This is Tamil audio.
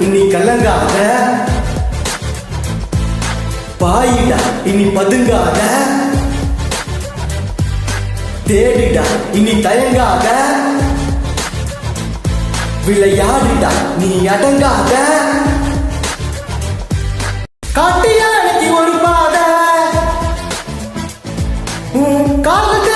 இனி கலங்காத. பாயிடா இனி பதுங்காத. தேடிடா இனி தயங்காத. விளையாடிடா நீ அடங்காத. காட்டியா எனக்கு ஒரு பாத. காலத்து